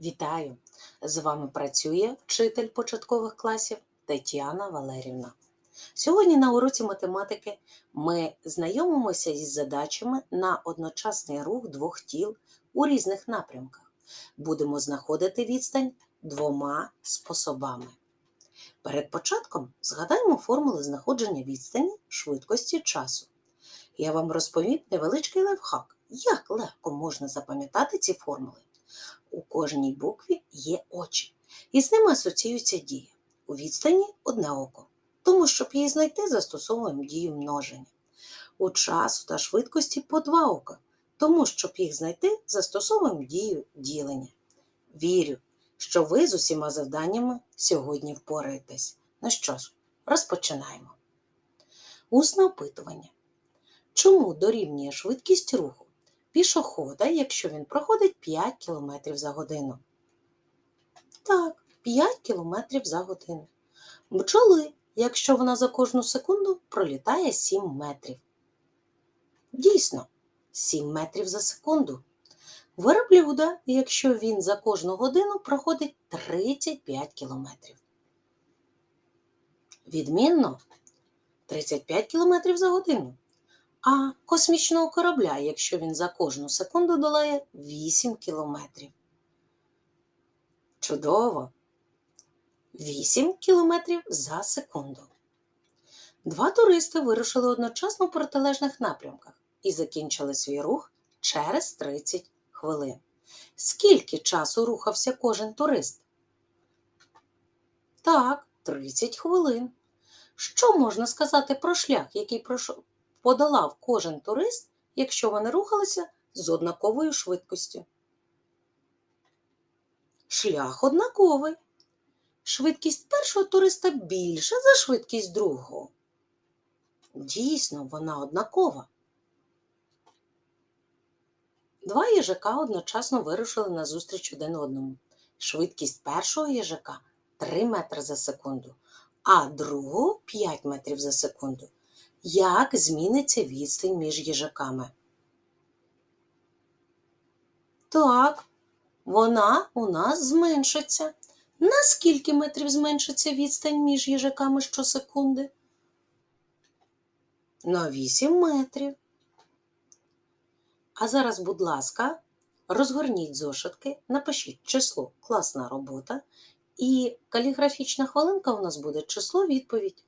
Вітаю! З вами працює вчитель початкових класів Тетяна Валерівна. Сьогодні на уроці математики ми знайомимося із задачами на одночасний рух двох тіл у різних напрямках. Будемо знаходити відстань двома способами. Перед початком згадаємо формули знаходження відстані швидкості часу. Я вам розповім невеличкий лайфхак, як легко можна запам'ятати ці формули. У кожній букві є очі, і з ними асоціюється дія. У відстані одне око, тому щоб її знайти, застосовуємо дію множення. У часу та швидкості по два ока, тому щоб їх знайти, застосовуємо дію ділення. Вірю, що ви з усіма завданнями сьогодні впораєтесь. Ну що ж, розпочинаємо. Усне опитування. Чому дорівнює швидкість руху пішохода, якщо він проходить 5 км за годину? Так, 5 км за годину. Бджоли, якщо вона за кожну секунду пролітає 7 метрів. Дійсно, 7 метрів за секунду. Верблюда, якщо він за кожну годину проходить 35 кілометрів. Відмінно 35 км за годину. А космічного корабля, якщо він за кожну секунду долає 8 кілометрів. Чудово! 8 кілометрів за секунду. Два туристи вирушили одночасно в протилежних напрямках і закінчили свій рух через 30 хвилин. Скільки часу рухався кожен турист? Так, 30 хвилин. Що можна сказати про шлях, який пройшов, подолав кожен турист, якщо вони рухалися з однаковою швидкістю? Шлях однаковий. Швидкість першого туриста більша за швидкість другого. Дійсно, вона однакова. Два їжака одночасно вирушили назустріч один одному. Швидкість першого їжака 3 метри за секунду, а другого 5 метрів за секунду. Як зміниться відстань між їжаками? Так, вона у нас зменшиться. На скільки метрів зменшиться відстань між їжаками щосекунди? На 8 метрів. А зараз, будь ласка, розгорніть зошитки, напишіть число класна робота, і каліграфічна хвилинка у нас буде число відповідь.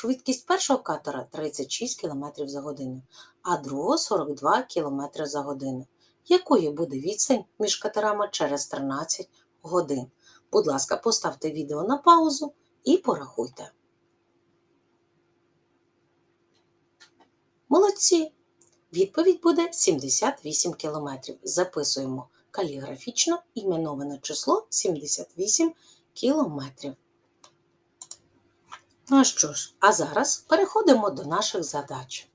Швидкість першого катера 36 км за годину, а другого 42 км за годину. Якою буде відстань між катерами через 13 годин? Будь ласка, поставте відео на паузу і порахуйте. Молодці! Відповідь буде 78 км. Записуємо каліграфічно іменоване число 78 км. Ну що ж, а зараз переходимо до наших задач.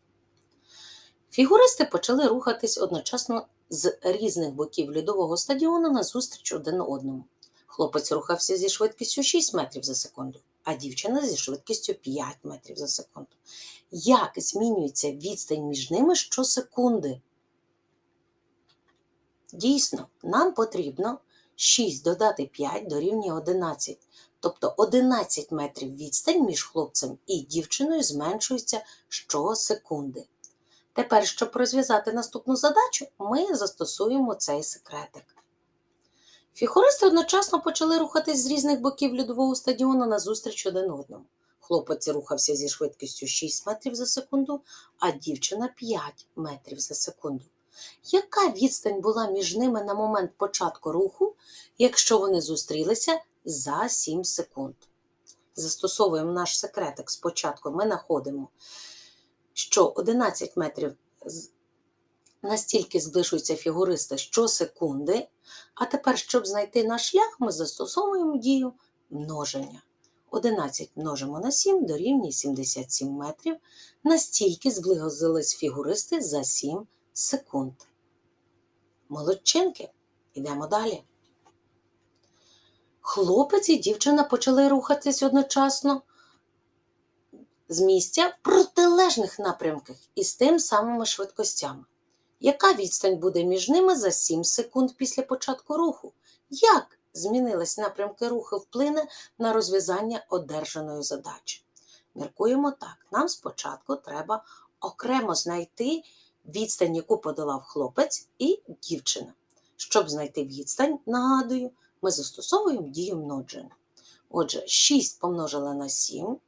Фігуристи почали рухатись одночасно з різних боків льодового стадіону назустріч один одному. Хлопець рухався зі швидкістю 6 метрів за секунду, а дівчина зі швидкістю 5 метрів за секунду. Як змінюється відстань між ними щосекунди? Дійсно, нам потрібно 6 додати 5 дорівнює 11. Тобто 11 метрів відстань між хлопцем і дівчиною зменшується щосекунди. Тепер, щоб розв'язати наступну задачу, ми застосуємо цей секретик. Фігуристи одночасно почали рухатись з різних боків льодового стадіону назустріч один одному. Хлопець рухався зі швидкістю 6 метрів за секунду, а дівчина 5 метрів за секунду. Яка відстань була між ними на момент початку руху, якщо вони зустрілися за 7 секунд? Застосовуємо наш секретик спочатку. Ми знаходимо, що 11 метрів настільки зближуються фігуристи щосекунди, а тепер, щоб знайти наш шлях, ми застосовуємо дію множення. 11 множимо на 7 дорівнює 77 метрів. Настільки зблизились фігуристи за 7 секунд. Молодчинки. Йдемо далі. Хлопець і дівчина почали рухатись одночасно з місця в протилежних напрямках і з тим самими швидкостями. Яка відстань буде між ними за 7 секунд після початку руху? Як змінились напрямки руху вплине на розв'язання одержаної задачі? Міркуємо так: нам спочатку треба окремо знайти відстань, яку подолав хлопець і дівчина. Щоб знайти відстань, нагадую, ми застосовуємо дію множення. Отже, 6 помножили на 7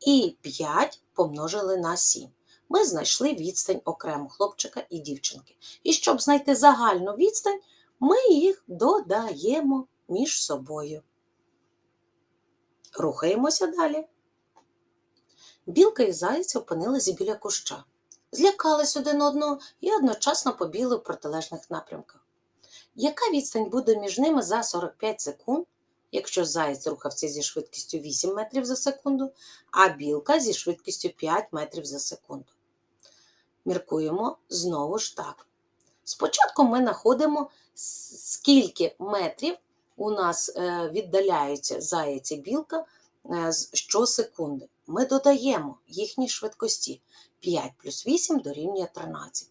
і 5 помножили на 7. Ми знайшли відстань окремо хлопчика і дівчинки. І щоб знайти загальну відстань, ми їх додаємо між собою. Рухаємося далі. Білка і заяць опинилися біля куща, злякались один одного і одночасно побігли в протилежних напрямках. Яка відстань буде між ними за 45 секунд, якщо заєць рухався зі швидкістю 8 метрів за секунду, а білка зі швидкістю 5 метрів за секунду? Міркуємо знову ж так. Спочатку ми знаходимо, скільки метрів у нас е, віддаляються заєць і білка е, щосекунди. Ми додаємо їхні швидкості. 5 плюс 8 дорівнює 13.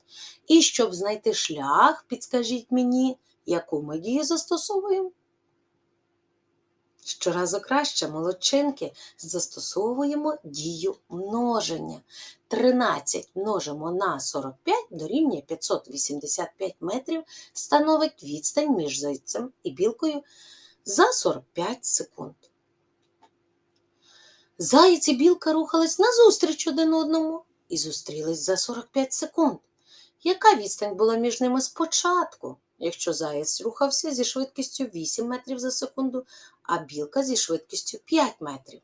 І щоб знайти шлях, підскажіть мені, яку ми дію застосовуємо? Щоразу краще, молодчинки, застосовуємо дію множення. 13 множимо на 45 дорівнює 585 метрів, становить відстань між зайцем і білкою за 45 секунд. Заєць і білка рухались назустріч один одному і зустрілись за 45 секунд. Яка відстань була між ними спочатку, якщо заєць рухався зі швидкістю 8 метрів за секунду, а білка зі швидкістю 5 метрів?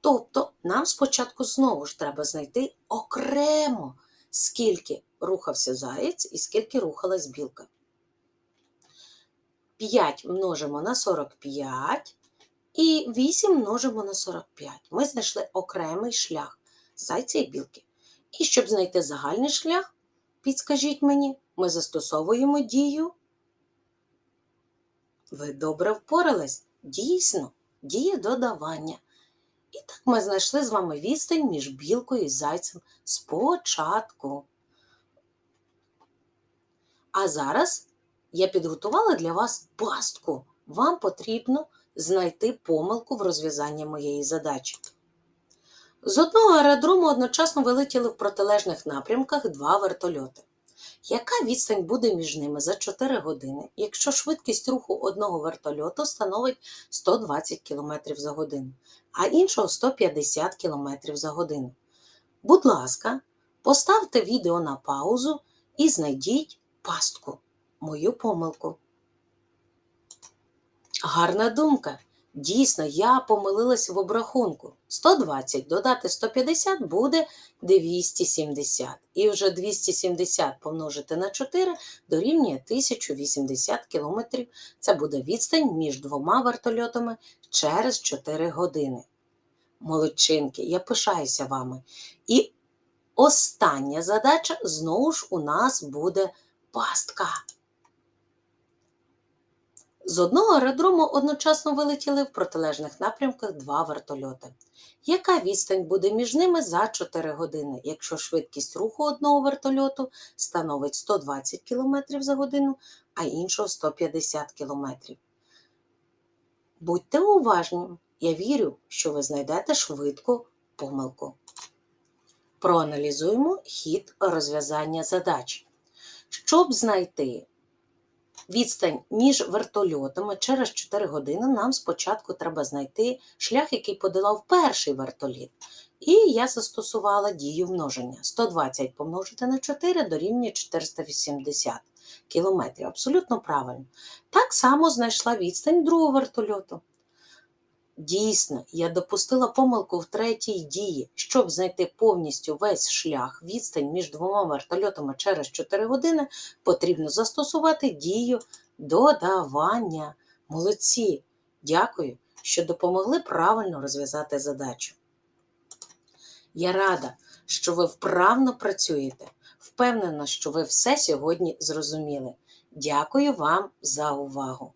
Тобто нам спочатку знову ж треба знайти окремо, скільки рухався заєць і скільки рухалась білка. 5 множимо на 45 і 8 множимо на 45. Ми знайшли окремий шлях зайця і білки. І щоб знайти загальний шлях, підскажіть мені, ми застосовуємо дію. Ви добре впорались? Дійсно, дія додавання. І так ми знайшли з вами відстань між білкою і зайцем спочатку. А зараз я підготувала для вас пастку. Вам потрібно знайти помилку в розв'язанні моєї задачі. З одного аеродрому одночасно вилетіли в протилежних напрямках два вертольоти. Яка відстань буде між ними за 4 години, якщо швидкість руху одного вертольоту становить 120 км за годину, а іншого 150 км за годину? Будь ласка, поставте відео на паузу і знайдіть пастку, мою помилку. Гарна думка. Дійсно, я помилилась в обрахунку. 120 додати 150 буде 270. І вже 270 помножити на 4 дорівнює 1080 км. Це буде відстань між двома вертольотами через 4 години. Молодчинки, я пишаюся вами. І остання задача знову ж у нас буде пастка. З одного аеродрому одночасно вилетіли в протилежних напрямках два вертольоти. Яка відстань буде між ними за 4 години, якщо швидкість руху одного вертольоту становить 120 км за годину, а іншого 150 км? Будьте уважні, я вірю, що ви знайдете швидко помилку. Проаналізуємо хід розв'язання задач. Щоб знайти відстань між вертольотами через 4 години нам спочатку треба знайти шлях, який подолав перший вертоліт. І я застосувала дію множення. 120 помножити на 4 дорівнює 480 кілометрів. Абсолютно правильно. Так само знайшла відстань другого вертольоту. Дійсно, я допустила помилку в третій дії. Щоб знайти повністю весь шлях відстань між двома вертольотами через 4 години, потрібно застосувати дію додавання. Молодці! Дякую, що допомогли правильно розв'язати задачу. Я рада, що ви вправно працюєте. Впевнена, що ви все сьогодні зрозуміли. Дякую вам за увагу!